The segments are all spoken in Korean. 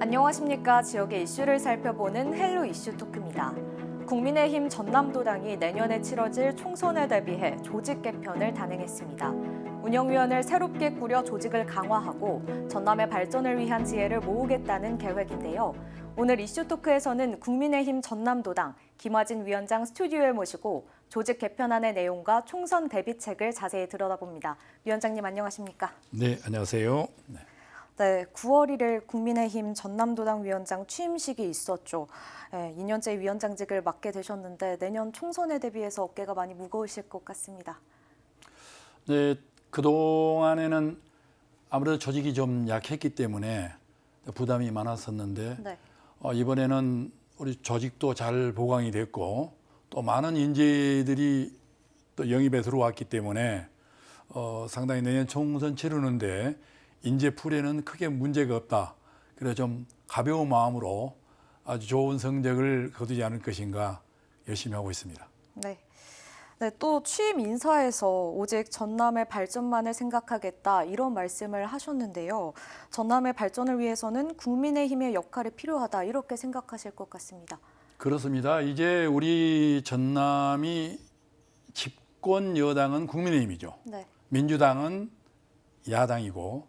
안녕하십니까. 지역의 이슈를 살펴보는 헬로 이슈 토크입니다. 국민의힘 전남도당이 내년에 치러질 총선에 대비해 조직 개편을 단행했습니다. 운영위원회를 새롭게 꾸려 조직을 강화하고 전남의 발전을 위한 지혜를 모으겠다는 계획인데요. 오늘 이슈 토크에서는 국민의힘 전남도당 김화진 위원장 스튜디오에 모시고 조직 개편안의 내용과 총선 대비책을 자세히 들여다봅니다. 위원장님 안녕하십니까? 네, 안녕하세요. 네. 네, 9월 1일 국민의힘 전남도당 위원장 취임식이 있었죠. 네, 2년째 위원장직을 맡게 되셨는데 내년 총선에 대비해서 어깨가 많이 무거우실 것 같습니다. 네, 그동안에는 아무래도 조직이 좀 약했기 때문에 부담이 많았었는데 네, 어, 이번에는 우리 조직도 잘 보강이 됐고 또 많은 인재들이 또 영입에 들어왔기 때문에 어, 상당히 내년 총선 치르는데 인재 풀에는 크게 문제가 없다. 그래서 좀 가벼운 마음으로 아주 좋은 성적을 거두지 않을 것인가 열심히 하고 있습니다. 네. 네, 또 취임 인사에서 오직 전남의 발전만을 생각하겠다 이런 말씀을 하셨는데요. 전남의 발전을 위해서는 국민의힘의 역할이 필요하다 이렇게 생각하실 것 같습니다. 그렇습니다. 이제 우리 전남이 집권 여당은 국민의힘이죠. 네, 민주당은 야당이고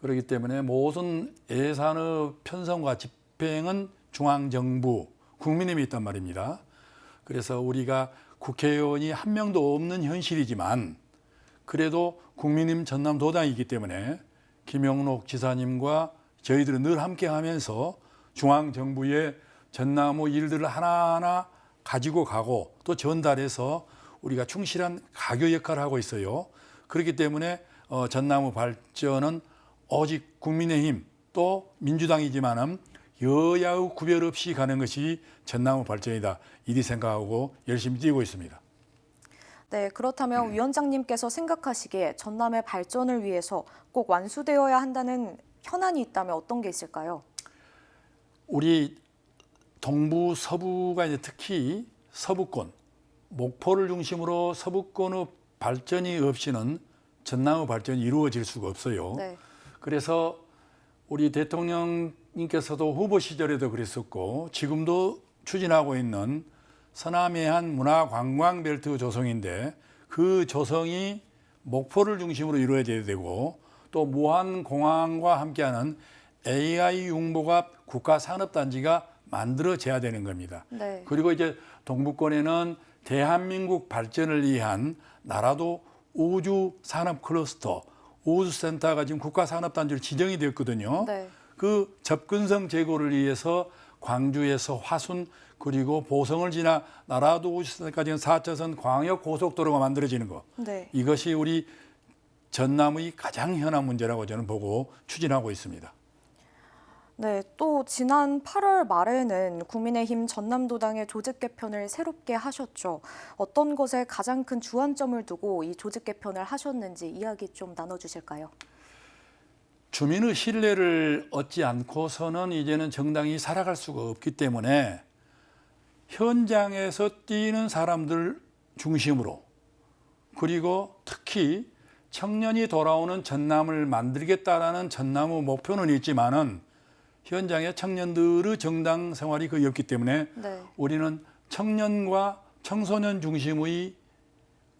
그렇기 때문에 모든 예산의 편성과 집행은 중앙정부, 국민의힘이 있단 말입니다. 그래서 우리가 국회의원이 한 명도 없는 현실이지만 그래도 국민의힘 전남도당이기 때문에 김영록 지사님과 저희들은 늘 함께 하면서 중앙정부의 전남의 일들을 하나하나 가지고 가고 또 전달해서 우리가 충실한 가교 역할을 하고 있어요. 그렇기 때문에 어, 전남의 발전은 오직 국민의힘 또 민주당이지만은 여야의 구별 없이 가는 것이 전남의 발전이다. 이리 생각하고 열심히 뛰고 있습니다. 네, 그렇다면 위원장님께서 생각하시기에 전남의 발전을 위해서 꼭 완수되어야 한다는 현안이 있다면 어떤 게 있을까요? 우리 동부 서부가 이제 특히 서부권 목포를 중심으로 서부권의 발전이 없이는 전남의 발전이 이루어질 수가 없어요. 네, 그래서 우리 대통령님께서도 후보 시절에도 그랬었고 지금도 추진하고 있는 서남해안 문화관광벨트 조성인데 그 조성이 목포를 중심으로 이루어져야 되고 또 무한공항과 함께하는 AI 융복합 국가산업단지가 만들어져야 되는 겁니다. 네, 그리고 이제 동북권에는 대한민국 발전을 위한 나라도 우주 산업 클러스터, 우주센터가 지금 국가산업단지로 지정이 되었거든요. 네, 그 접근성 제고를 위해서 광주에서 화순 그리고 보성을 지나 나라도 우주센터까지 는 4차선 광역 고속도로가 만들어지는 거. 네. 이것이 우리 전남의 가장 현안 문제라고 저는 보고 추진하고 있습니다. 네, 또 지난 8월 말에는 국민의힘 전남도당의 조직 개편을 새롭게 하셨죠. 어떤 것에 가장 큰 주안점을 두고 이 조직 개편을 하셨는지 이야기 좀 나눠주실까요? 주민의 신뢰를 얻지 않고서는 이제는 정당이 살아갈 수가 없기 때문에 현장에서 뛰는 사람들 중심으로 그리고 특히 청년이 돌아오는 전남을 만들겠다라는 전남의 목표는 있지만은 현장에 청년들의 정당 생활이 거의 없기 때문에 네, 우리는 청년과 청소년 중심의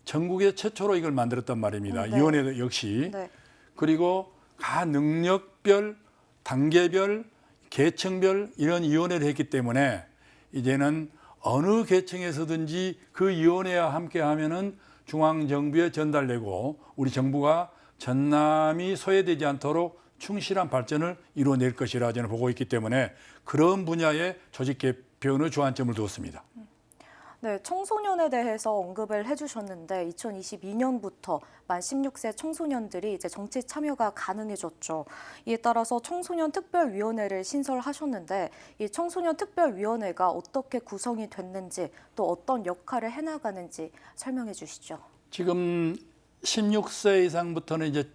전국의 최초로 이걸 만들었단 말입니다. 네. 위원회 역시 네, 그리고 가 능력별, 단계별, 계층별 이런 위원회를 했기 때문에 이제는 어느 계층에서든지 그 위원회와 함께 하면은 중앙 정부에 전달되고 우리 정부가 전남이 소외되지 않도록 충실한 발전을 이루어낼 것이라 저는 보고 있기 때문에 그런 분야에 조직 개편의 주안점을 두었습니다. 네, 청소년에 대해서 언급을 해주셨는데 2022년부터 만 16세 청소년들이 이제 정치 참여가 가능해졌죠. 이에 따라서 청소년 특별위원회를 신설하셨는데 이 청소년 특별위원회가 어떻게 구성이 됐는지 또 어떤 역할을 해나가는지 설명해 주시죠. 지금 16세 이상부터는 이제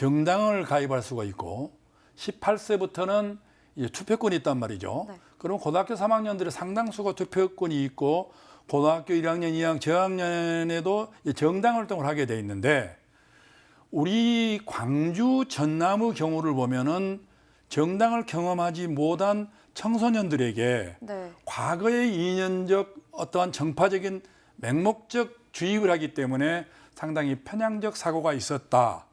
정당을 가입할 수가 있고 18세부터는 이제 투표권이 있단 말이죠. 네. 그럼 고등학교 3학년들의 상당수가 투표권이 있고 고등학교 1학년, 2학년, 저학년에도 정당 활동을 하게 돼 있는데 우리 광주 전남의 경우를 보면은 정당을 경험하지 못한 청소년들에게 네. 과거의 이념적 어떠한 정파적인 맹목적 주입을 하기 때문에 상당히 편향적 사고가 있었다.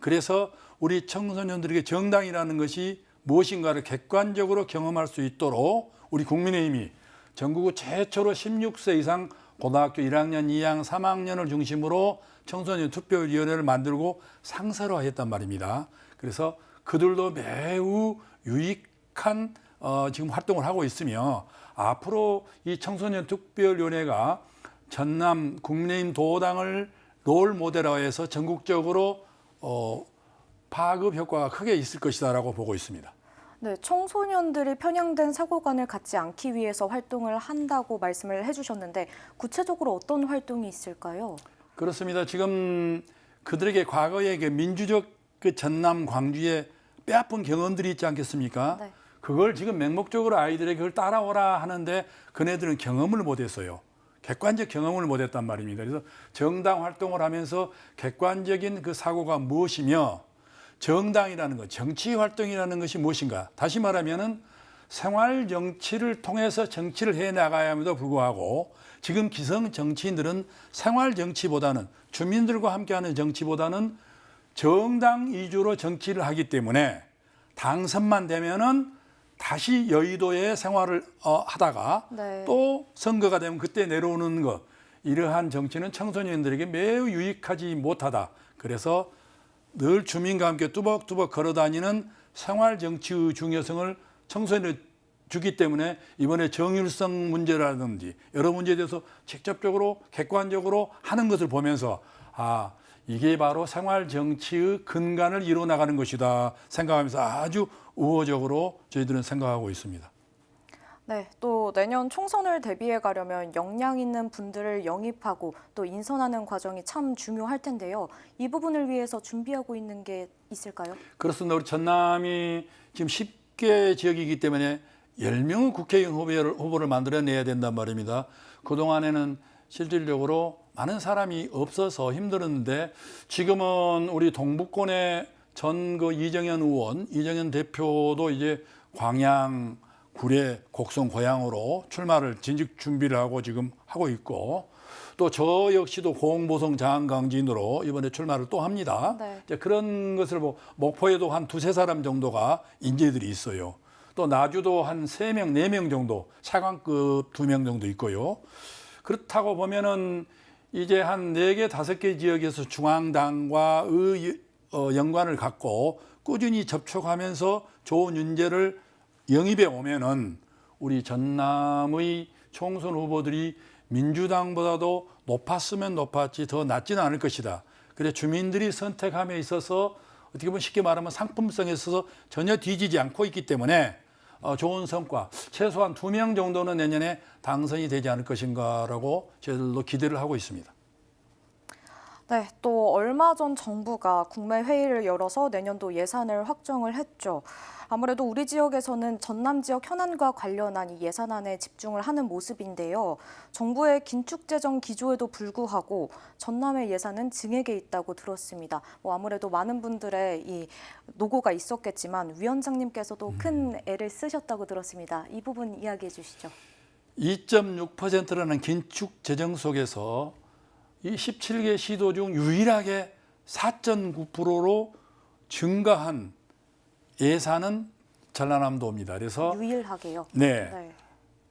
그래서 우리 청소년들에게 정당이라는 것이 무엇인가를 객관적으로 경험할 수 있도록 우리 국민의힘이 전국 최초로 16세 이상 고등학교 1학년, 2학년, 3학년을 중심으로 청소년 투표위원회를 만들고 상설화했단 말입니다. 그래서 그들도 매우 유익한 어, 지금 활동을 하고 있으며 앞으로 이 청소년 특별위원회가 전남 국민의힘 도당을 롤 모델화해서 전국적으로 어, 파급 효과가 크게 있을 것이다라고 보고 있습니다. 네, 청소년들이 편향된 사고관을 갖지 않기 위해서 활동을 한다고 말씀을 해주셨는데 구체적으로 어떤 활동이 있을까요? 그렇습니다. 지금 그들에게 과거의 그 민주적 그 전남 광주의 빼앗은 경험들이 있지 않겠습니까? 네. 그걸 지금 맹목적으로 아이들에게 그걸 따라오라 하는데 그네들은 경험을 못했어요. 객관적 경험을 못했단 말입니다. 그래서 정당 활동을 하면서 객관적인 그 사고가 무엇이며 정당이라는 것, 정치 활동이라는 것이 무엇인가? 다시 말하면은 생활 정치를 통해서 정치를 해 나가야 함에도 불구하고 지금 기성 정치인들은 생활 정치보다는 주민들과 함께하는 정치보다는 정당 위주로 정치를 하기 때문에 당선만 되면은 다시 여의도에 생활을 어, 하다가 네. 또 선거가 되면 그때 내려오는 것 이러한 정치는 청소년들에게 매우 유익하지 못하다. 그래서 늘 주민과 함께 뚜벅뚜벅 걸어다니는 생활 정치의 중요성을 청소년에 주기 때문에 이번에 정율성 문제라든지 여러 문제에 대해서 직접적으로 객관적으로 하는 것을 보면서 아 이게 바로 생활 정치의 근간을 이루어 나가는 것이다 생각하면서 아주 우호적으로 저희들은 생각하고 있습니다. 네, 또 내년 총선을 대비해 가려면 역량 있는 분들을 영입하고 또 인선하는 과정이 참 중요할 텐데요. 이 부분을 위해서 준비하고 있는 게 있을까요? 그렇습니다. 우리 전남이 지금 10개 지역이기 때문에 10명의 국회의원 후보를, 후보를 만들어내야 된단 말입니다. 그동안에는 실질적으로 많은 사람이 없어서 힘들었는데 지금은 우리 동북권의 전 그 이정현 의원, 이정현 대표도 이제 광양, 구례, 곡성, 고향으로 출마를 진직 준비를 하고 지금 하고 있고 또 저 역시도 공보성 장강진으로 이번에 출마를 또 합니다. 네. 이제 그런 것을 뭐 목포에도 한 두세 사람 정도가 인재들이 있어요. 또 나주도 한 세 명, 네 명 정도 차관급 두 명 정도 있고요. 그렇다고 보면은 이제 한네 개, 다섯 개 지역에서 중앙당과 의 어, 연관을 갖고 꾸준히 접촉하면서 좋은 인재를 영입해 오면은 우리 전남의 총선 후보들이 민주당보다도 높았으면 높았지 더 낮지는 않을 것이다. 그래 주민들이 선택함에 있어서 어떻게 보면 쉽게 말하면 상품성에 있어서 전혀 뒤지지 않고 있기 때문에 어, 좋은 성과 최소한 두 명 정도는 내년에 당선이 되지 않을 것인가라고 저희들도 기대를 하고 있습니다. 네, 또 얼마 전 정부가 국내 회의를 열어서 내년도 예산을 확정을 했죠. 아무래도 우리 지역에서는 전남 지역 현안과 관련한 이 예산안에 집중을 하는 모습인데요. 정부의 긴축 재정 기조에도 불구하고 전남의 예산은 증액에 있다고 들었습니다. 뭐 아무래도 많은 분들의 이 노고가 있었겠지만 위원장님께서도 큰 애를 쓰셨다고 들었습니다. 이 부분 이야기해 주시죠. 2.6%라는 긴축 재정 속에서 이 17개 시도 중 유일하게 4.9%로 증가한 예산은 전라남도입니다. 그래서 유일하게요. 네, 네.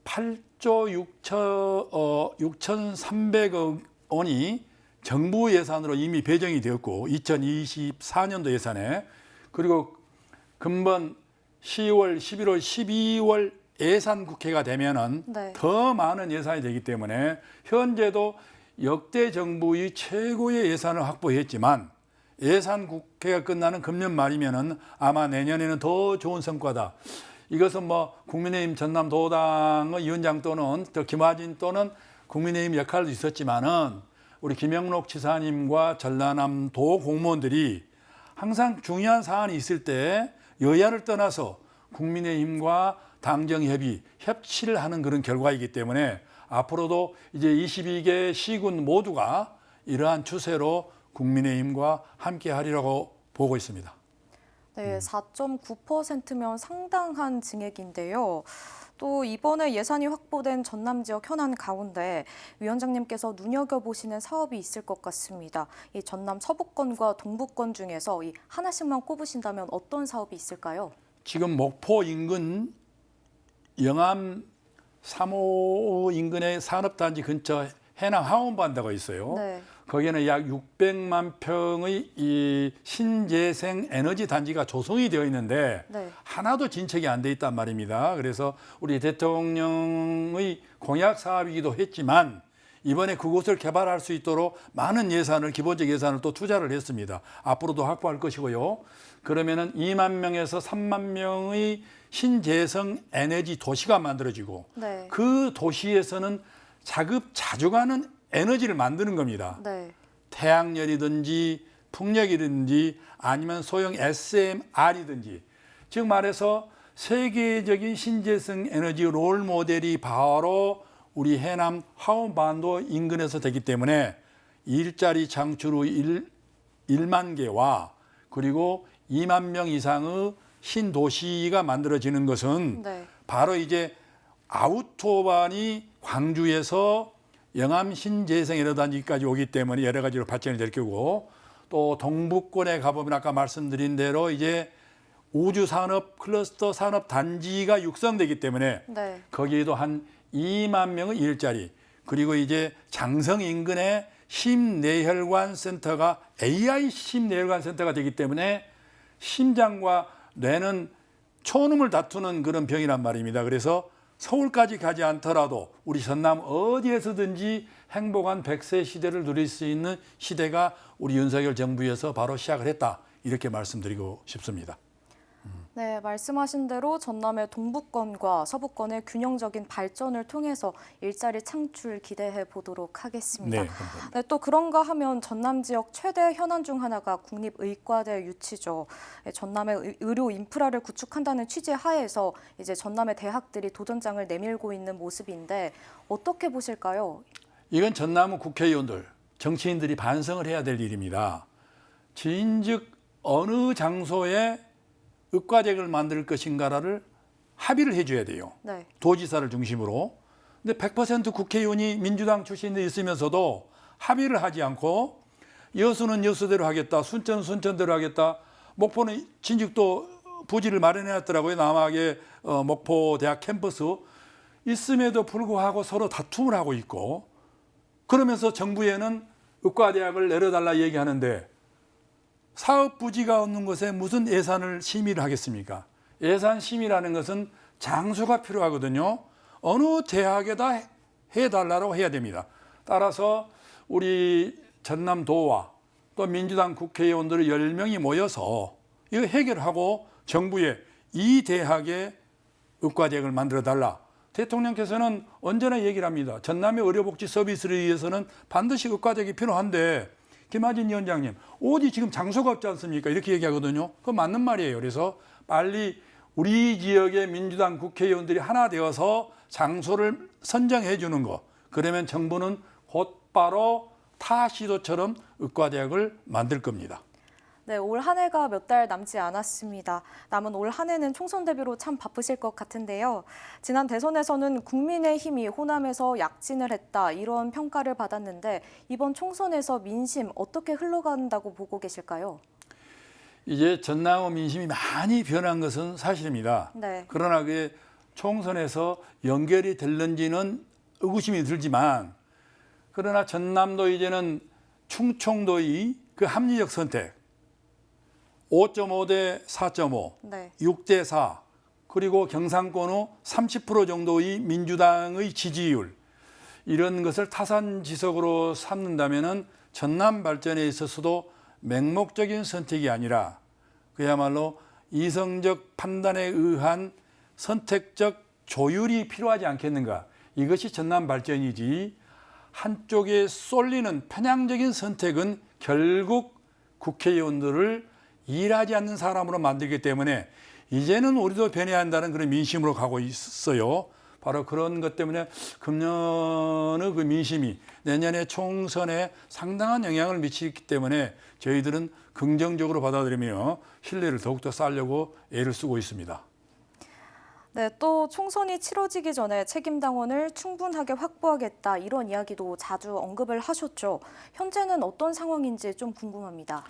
8조 6천 어, 6,300억 원이 정부 예산으로 이미 배정이 되었고 2024년도 예산에 그리고 금번 10월, 11월, 12월 예산 국회가 되면은 네. 더 많은 예산이 되기 때문에 현재도 역대 정부의 최고의 예산을 확보했지만 예산 국회가 끝나는 금년 말이면은 아마 내년에는 더 좋은 성과다. 이것은 뭐 국민의힘 전남도당의 위원장 또는 또 김화진 또는 국민의힘 역할도 있었지만은 우리 김영록 지사님과 전라남도 공무원들이 항상 중요한 사안이 있을 때 여야를 떠나서 국민의힘과 당정 협의, 협치를 하는 그런 결과이기 때문에 앞으로도 이제 22개 시군 모두가 이러한 추세로 국민의힘과 함께 하리라고 보고 있습니다. 네, 4.9%면 상당한 증액인데요. 또 이번에 예산이 확보된 전남 지역 현안 가운데 위원장님께서 눈여겨보시는 사업이 있을 것 같습니다. 이 전남 서부권과 동부권 중에서 이 하나씩만 꼽으신다면 어떤 사업이 있을까요? 지금 목포 인근 영암 3호 인근의 산업단지 근처 해남 하원반도가 있어요. 네. 거기에는 약 600만 평의 이 신재생 에너지 단지가 조성이 되어 있는데 네. 하나도 진척이 안 돼 있단 말입니다. 그래서 우리 대통령의 공약 사업이기도 했지만 이번에 그곳을 개발할 수 있도록 많은 예산을 기본적 예산을 또 투자를 했습니다. 앞으로도 확보할 것이고요. 그러면은 2만 명에서 3만 명의 신재생 에너지 도시가 만들어지고 네. 그 도시에서는 자급자족하는 에너지를 만드는 겁니다. 네. 태양열이든지 풍력이든지 아니면 소형 SMR이든지 즉 말해서 세계적인 신재생 에너지 롤 모델이 바로 우리 해남 하원반도 인근에서 되기 때문에 일자리 창출 후 1, 1만 개와 그리고 2만 명 이상의 신도시가 만들어지는 것은 네. 바로 이제 아우토반이 광주에서 영암 신재생 에너단지까지 오기 때문에 여러 가지로 발전이 될 거고 또 동북권에 가보면 아까 말씀드린 대로 이제 우주 산업 클러스터 산업 단지가 육성되기 때문에 네. 거기에도 한 2만 명의 일자리 그리고 이제 장성 인근에 심내혈관 센터가 AI 심내혈관 센터가 되기 때문에 심장과 뇌는 초음을 다투는 그런 병이란 말입니다. 그래서 서울까지 가지 않더라도 우리 전남 어디에서든지 행복한 100세 시대를 누릴 수 있는 시대가 우리 윤석열 정부에서 바로 시작을 했다. 이렇게 말씀드리고 싶습니다. 네, 말씀하신 대로 전남의 동부권과 서부권의 균형적인 발전을 통해서 일자리 창출 기대해 보도록 하겠습니다. 네. 네, 또 그런가 하면 전남 지역 최대 현안 중 하나가 국립의과대 유치죠. 네, 전남의 의- 의료 인프라를 구축한다는 취지 하에서 이제 전남의 대학들이 도전장을 내밀고 있는 모습인데 어떻게 보실까요? 이건 전남의 국회의원들, 정치인들이 반성을 해야 될 일입니다. 진즉 어느 장소에 의과대학을 만들 것인가를 합의를 해줘야 돼요. 네, 도지사를 중심으로. 근데 100% 국회의원이 민주당 출신이 있으면서도 합의를 하지 않고 여수는 여수대로 하겠다, 순천은 순천대로 하겠다, 목포는 진즉도 부지를 마련해놨더라고요. 남학의 어, 목포 대학 캠퍼스 있음에도 불구하고 서로 다툼을 하고 있고 그러면서 정부에는 의과대학을 내려달라 얘기하는데 사업 부지가 없는 곳에 무슨 예산을 심의를 하겠습니까? 예산 심의라는 것은 장소가 필요하거든요. 어느 대학에다 해달라고 해야 됩니다. 따라서 우리 전남도와 또 민주당 국회의원들 10명이 모여서 이거 해결하고 정부에 이 대학에 의과대학을 만들어 달라. 대통령께서는 언제나 얘기를 합니다. 전남의 의료복지 서비스를 위해서는 반드시 의과대학이 필요한데 김하진 위원장님 어디 지금 장소가 없지 않습니까? 이렇게 얘기하거든요. 그거 맞는 말이에요. 그래서 빨리 우리 지역의 민주당 국회의원들이 하나 되어서 장소를 선정해 주는 거. 그러면 정부는 곧바로 타 시도처럼 의과대학을 만들 겁니다. 네, 올 한 해가 몇 달 남지 않았습니다. 남은 올 한 해는 총선 대비로 참 바쁘실 것 같은데요. 지난 대선에서는 국민의힘이 호남에서 약진을 했다 이런 평가를 받았는데 이번 총선에서 민심 어떻게 흘러간다고 보고 계실까요? 이제 전남의 민심이 많이 변한 것은 사실입니다. 네, 그러나 그게 총선에서 연결이 될는지는 의구심이 들지만 그러나 전남도 이제는 충청도의 그 합리적 선택 5.5 대 4.5, 네, 6대 4 그리고 경상권의 30% 정도의 민주당의 지지율 이런 것을 타산지석으로 삼는다면은 전남 발전에 있어서도 맹목적인 선택이 아니라 그야말로 이성적 판단에 의한 선택적 조율이 필요하지 않겠는가. 이것이 전남 발전이지 한쪽에 쏠리는 편향적인 선택은 결국 국회의원들을 일하지 않는 사람으로 만들기 때문에 이제는 우리도 변해야 한다는 그런 민심으로 가고 있어요. 바로 그런 것 때문에 금년의 그 민심이 내년에 총선에 상당한 영향을 미치기 때문에 저희들은 긍정적으로 받아들이며 신뢰를 더욱더 쌓으려고 애를 쓰고 있습니다. 네, 또 총선이 치러지기 전에 책임 당원을 충분하게 확보하겠다 이런 이야기도 자주 언급을 하셨죠. 현재는 어떤 상황인지 좀 궁금합니다.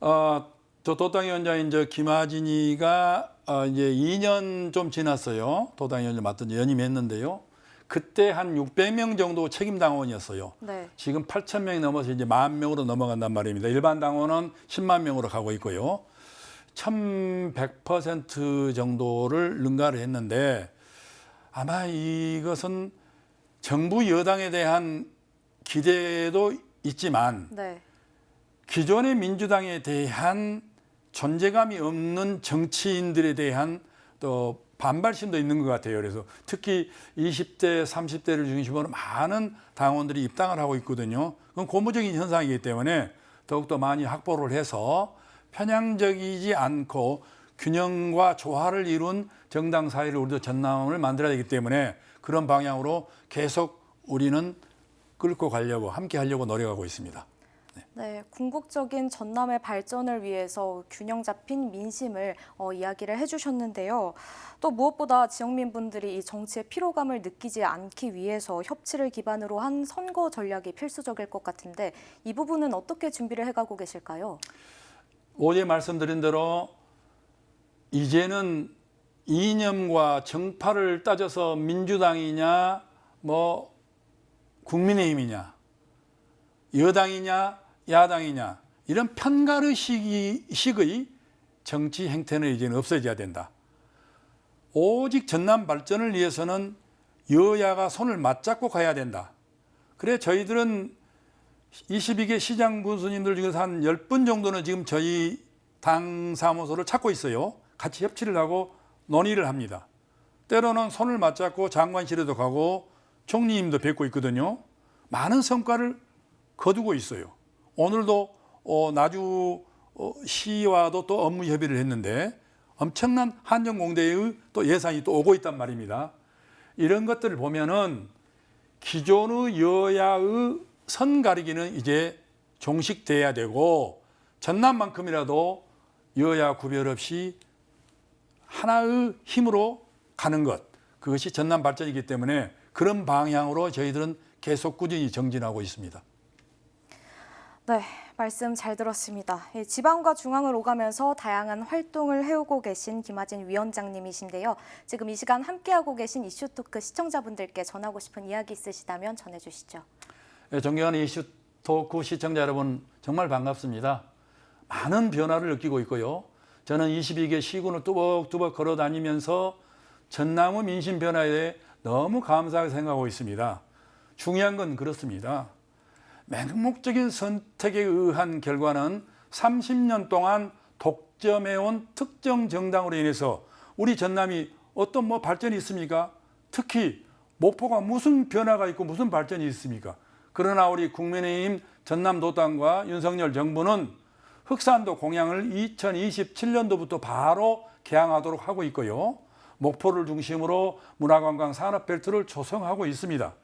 어, 저 도당위원장인 저 김하진이가 어, 이제 2년 좀 지났어요. 도당위원장 지 연임했는데요. 그때 한 600명 정도 책임 당원이었어요. 네. 지금 8천 명이 넘어서 이제 만 명으로 넘어간단 말입니다. 일반 당원은 10만 명으로 가고 있고요. 1,100% 정도를 능가를 했는데 아마 이것은 정부 여당에 대한 기대도 있지만 네. 기존의 민주당에 대한 존재감이 없는 정치인들에 대한 또 반발심도 있는 것 같아요. 그래서 특히 20대, 30대를 중심으로 많은 당원들이 입당을 하고 있거든요. 그건 고무적인 현상이기 때문에 더욱더 많이 확보를 해서 편향적이지 않고 균형과 조화를 이룬 정당 사회를 우리도 전남을 만들어야 되기 때문에 그런 방향으로 계속 우리는 끌고 가려고 함께 하려고 노력하고 있습니다. 네, 궁극적인 전남의 발전을 위해서 균형 잡힌 민심을 어, 이야기를 해주셨는데요. 또 무엇보다 지역민 분들이 이 정치의 피로감을 느끼지 않기 위해서 협치를 기반으로 한 선거 전략이 필수적일 것 같은데 이 부분은 어떻게 준비를 해가고 계실까요? 어제 말씀드린 대로 이제는 이념과 정파를 따져서 민주당이냐 뭐 국민의힘이냐 여당이냐 야당이냐 이런 편가르식의 정치 행태는 이제는 없어져야 된다. 오직 전남 발전을 위해서는 여야가 손을 맞잡고 가야 된다. 그래 저희들은 22개 시장 군수님들 중에서 한 10분 정도는 지금 저희 당 사무소를 찾고 있어요. 같이 협치를 하고 논의를 합니다. 때로는 손을 맞잡고 장관실에도 가고 총리님도 뵙고 있거든요. 많은 성과를 거두고 있어요. 오늘도 어, 나주 어, 시와도 또 업무 협의를 했는데 엄청난 한정공대의 또 예산이 또 오고 있단 말입니다. 이런 것들을 보면은 기존의 여야의 선 가리기는 이제 종식돼야 되고 전남만큼이라도 여야 구별 없이 하나의 힘으로 가는 것 그것이 전남 발전이기 때문에 그런 방향으로 저희들은 계속 꾸준히 정진하고 있습니다. 네, 말씀 잘 들었습니다. 이 지방과 중앙을 오가면서 다양한 활동을 해오고 계신 김하진 위원장님이신데요. 지금 이 시간 함께하고 계신 이슈 토크 시청자분들께 전하고 싶은 이야기 있으시다면 전해주시죠. 예, 존경하는 이슈 토크 시청자 여러분 정말 반갑습니다. 많은 변화를 느끼고 있고요. 저는 22개 시군을 뚜벅뚜벅 걸어 다니면서 전남의 민심 변화에 너무 감사하게 생각하고 있습니다. 중요한 건 그렇습니다. 맹목적인 선택에 의한 결과는 30년 동안 독점해온 특정 정당으로 인해서 우리 전남이 어떤 뭐 발전이 있습니까? 특히 목포가 무슨 변화가 있고 무슨 발전이 있습니까? 그러나 우리 국민의힘 전남도당과 윤석열 정부는 흑산도 공약을 2027년도부터 바로 개항하도록 하고 있고요. 목포를 중심으로 문화관광 산업벨트를 조성하고 있습니다.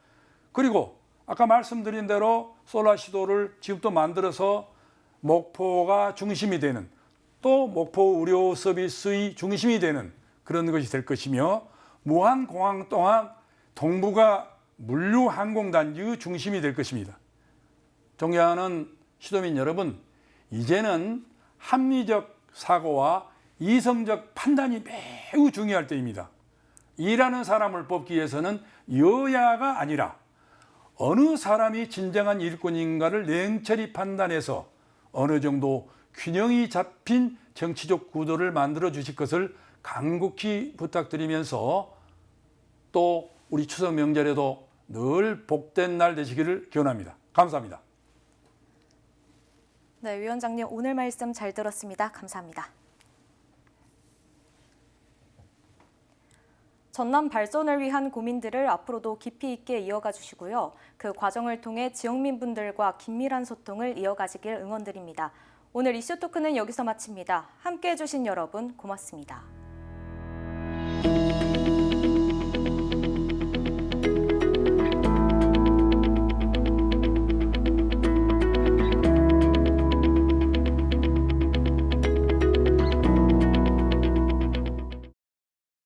그리고 아까 말씀드린 대로 솔라 시도를 지금 또 만들어서 목포가 중심이 되는 또 목포 의료 서비스의 중심이 되는 그런 것이 될 것이며 무한 공항 또한 동부가 물류 항공단지의 중심이 될 것입니다. 존경하는 시도민 여러분, 이제는 합리적 사고와 이성적 판단이 매우 중요할 때입니다. 일하는 사람을 뽑기 위해서는 여야가 아니라 어느 사람이 진정한 일꾼인가를 냉철히 판단해서 어느 정도 균형이 잡힌 정치적 구도를 만들어 주실 것을 간곡히 부탁드리면서 또 우리 추석 명절에도 늘 복된 날 되시기를 기원합니다. 감사합니다. 네, 위원장님 오늘 말씀 잘 들었습니다. 감사합니다. 전남 발전을 위한 고민들을 앞으로도 깊이 있게 이어가 주시고요. 그 과정을 통해 지역민분들과 긴밀한 소통을 이어가시길 응원드립니다. 오늘 이슈 토크는 여기서 마칩니다. 함께 해주신 여러분 고맙습니다.